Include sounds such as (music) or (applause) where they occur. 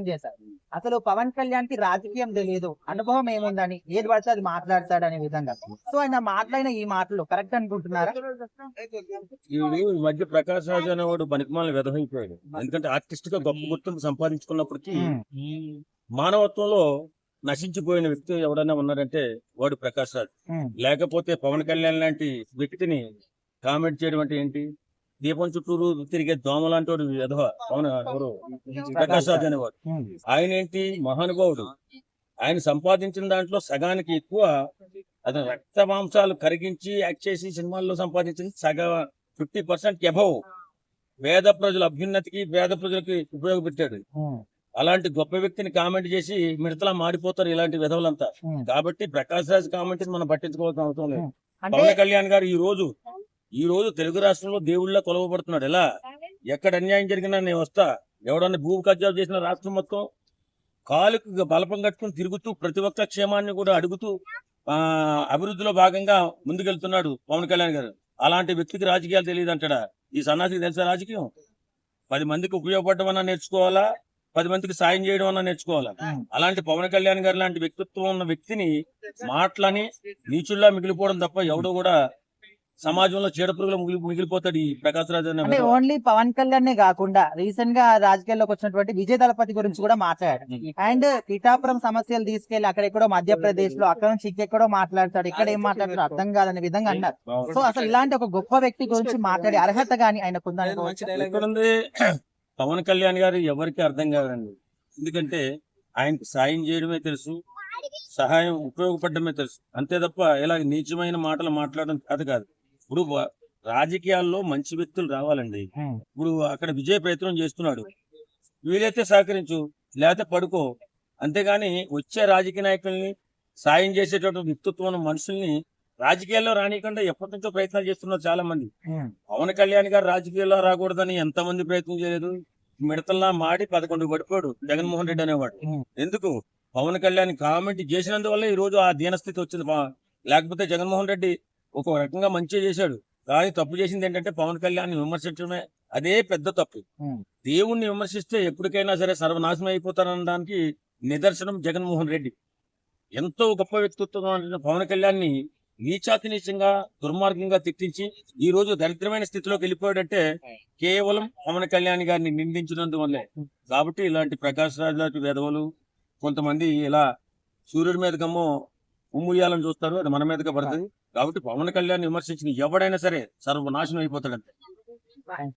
చేశారు. అసలు పవన్ కళ్యాణ్కి రాజకీయం తెలియదు అనుభవం ఏముందని? ఏది పడితే అది మాట్లాడతాడు అనే విధంగా. సో ఆయన మాట్లాడిన ఈ మాటలు కరెక్ట్ అనుకుంటున్నారా? ఈ మధ్య ప్రకాష్ రాజు అనేవాడు పనికిమాల విధమైపోయాడు ఎందుకంటే ఆర్టిస్ట్గా గొప్ప గుర్తింపు సంపాదించుకున్నప్పటికీ మానవత్వంలో నశించిపోయిన వ్యక్తి ఎవడైనా ఉన్నారంటే వాడు ప్రకాష్ రాజు. లేకపోతే పవన్ కళ్యాణ్ లాంటి వ్యక్తిని కామెంట్ చేయడం అంటే ఏంటి? దీపం చుట్టూరు తిరిగే దోమ లాంటి పవన్ ఎవరు? ప్రకాష్ రాజు అనేవాడు. ఆయన ఏంటి మహానుభావుడు. ఆయన సంపాదించిన దాంట్లో సగానికి ఎక్కువ అతను రక్త మాంసాలు కరిగించి యాక్ట్ చేసి సినిమాల్లో సంపాదించింది సగ ఫిఫ్టీ పర్సెంట్ ఎబవ్. పేద ప్రజల అభ్యున్నతికి పేద ప్రజలకి ఉపయోగపెట్టాడు. అలాంటి గొప్ప వ్యక్తిని కామెంట్ చేసి మిడతలా మారిపోతారు ఇలాంటి విధవులంతా. కాబట్టి ప్రకాష్ రాజ్ కామెంట్ మనం పట్టించుకోవాల్సిన అవసరం లేదు. పవన్ కళ్యాణ్ గారు ఈ రోజు ఈ రోజు తెలుగు రాష్ట్రంలో దేవుళ్ళ కొలవబడుతున్నాడు. ఎలా? ఎక్కడ అన్యాయం జరిగినా నేను వస్తా. ఎవడన్నా భూ కబ్జా చేసిన రాష్ట్రం మొత్తం కాలుకు బలపం కట్టుకుని తిరుగుతూ ప్రతి ఒక్క క్షేమాన్ని కూడా అడుగుతూ ఆ అభివృద్ధిలో భాగంగా ముందుకెళ్తున్నాడు పవన్ కళ్యాణ్ గారు. అలాంటి వ్యక్తికి రాజకీయాలు తెలియదు అంటాడా? ఈ సన్నాసికి తెలుసా రాజకీయం? పది మందికి ఉపయోగపడడం అన్నా నేర్చుకోవాలా? పది మందికి సాయం చేయడం అన్నా నేర్చుకోవాలా? అలాంటి పవన్ కళ్యాణ్ గారు లాంటి వ్యక్తిత్వం ఉన్న వ్యక్తిని మాటలని నీచుల్లా మిగిలిపోవడం తప్ప ఎవడో కూడా సమాజంలో చీడపురుగులు మిగిలి మిగిలిపోతాడు ఈ ప్రకాశ్ రాజు అనే. ఓన్లీ పవన్ కళ్యాణ్ కాకుండా రీసెంట్గా రాజకీయాల్లోకి వచ్చినటువంటి విజయ్ దళపతి గురించి కూడా మాట్లాడారు ఉమ్. అండ్ పిఠాపురం సమస్యలు తీసుకెళ్ళి అక్కడ ఎక్కడో మధ్యప్రదేశ్లో అక్కడ నుంచి ఇంకెక్కడో మాట్లాడతాడు. ఇక్కడ ఏం మాట్లాడతాడు అర్థం కాదనే విధంగా అన్నారు. సో అసలు ఇలాంటి ఒక గొప్ప వ్యక్తి గురించి మాట్లాడే అర్హత గాని ఆయనకు ఉందనుకోవచ్చు ఎక్కడుంది? (clears throat) పవన్ కళ్యాణ్ గారు ఎవరికి అర్థం కాదండి. ఎందుకంటే ఆయనకు సాయం చేయడమే తెలుసు సహాయం ఉపయోగపడమే తెలుసు. అంతే తప్ప ఇలా నీచమైన మాటలు మాట్లాడడం కాదు కాదు. ఇప్పుడు రాజకీయాల్లో మంచి వ్యక్తులు రావాలండి. ఇప్పుడు అక్కడ విజయ ప్రయత్నం చేస్తున్నాడు. వీలైతే సహకరించు లేకపోతే పడుకో. అంతేగాని వచ్చే రాజకీయ నాయకుల్ని సాయం చేసేటటువంటి వ్యక్తిత్వం మనుషుల్ని రాజకీయాల్లో రానియకుండా ఎప్పటి నుంచో ప్రయత్నాలు చేస్తున్నారు చాలా మంది పవన్ కళ్యాణ్ గారు రాజకీయాల్లో రాకూడదని ఎంతమంది ప్రయత్నం చేయలేదు? మిడతల్లా మాడి పదకొండు పడిపోయాడు జగన్మోహన్ రెడ్డి అనేవాడు. ఎందుకు? పవన్ కళ్యాణ్ కామెంట్ చేసినందువల్ల ఈ రోజు ఆ దీనస్థితి వచ్చింది. లేకపోతే జగన్మోహన్ రెడ్డి ఒక రకంగా మంచిగా చేశాడు. కానీ తప్పు చేసింది ఏంటంటే పవన్ కళ్యాణ్ విమర్శించడమే. అదే పెద్ద తప్పు. దేవుణ్ణి విమర్శిస్తే ఎప్పటికైనా సరే సర్వనాశనం అయిపోతారనడానికి నిదర్శనం జగన్మోహన్ రెడ్డి. ఎంతో గొప్ప వ్యక్తిత్వం పవన్ కళ్యాణ్ని నీచాతి నీచంగా దుర్మార్గంగా తిట్టించి ఈ రోజు దరిద్రమైన స్థితిలోకి వెళ్ళిపోయాడంటే కేవలం పవన్ కళ్యాణ్ గారిని నిందించినందువల్లే. కాబట్టి ఇలాంటి ప్రకాష్ రాజ్ లాంటి వెధవలు కొంతమంది ఇలా సూర్యుడి మీదకమ్మో ఉమ్ముయ్యాలని చూస్తారు. అది మన మీదగా పడుతుంది. కాబట్టి పవన్ కళ్యాణ్ విమర్శించిన ఎవడైనా సరే సర్వనాశనం అయిపోతాడంతే.